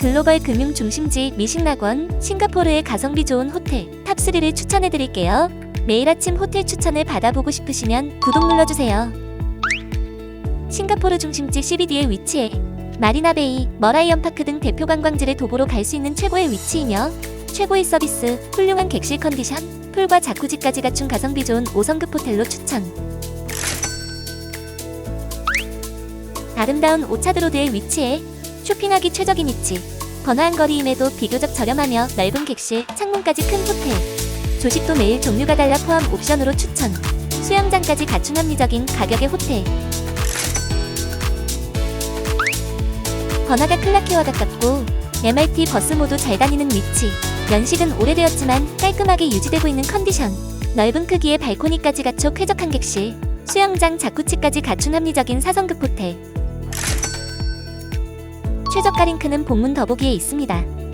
글로벌 금융 중심지 미식낙원, 싱가포르의 가성비 좋은 호텔 탑3를 추천해드릴게요. 매일 아침 호텔 추천을 받아보고 싶으시면 구독 눌러주세요. 싱가포르 중심지 CBD에 위치해 마리나베이, 머라이언 파크 등 대표 관광지를 도보로 갈 수 있는 최고의 위치이며 최고의 서비스, 훌륭한 객실 컨디션, 풀과 자쿠지까지 갖춘 가성비 좋은 5성급 호텔로 추천. 아름다운 오차드로드에 위치해 쇼핑하기 최적인 위치. 번화한 거리임에도 비교적 저렴하며 넓은 객실, 창문까지 큰 호텔. 조식도 매일 종류가 달라 포함 옵션으로 추천. 수영장까지 갖춘 합리적인 가격의 호텔. 번화가 클라케와 가깝고 MRT 버스 모두 잘 다니는 위치. 연식은 오래되었지만 깔끔하게 유지되고 있는 컨디션. 넓은 크기의 발코니까지 갖춰 쾌적한 객실. 수영장, 자쿠치까지 갖춘 합리적인 4성급 호텔. 최저가 링크는 본문 더보기에 있습니다.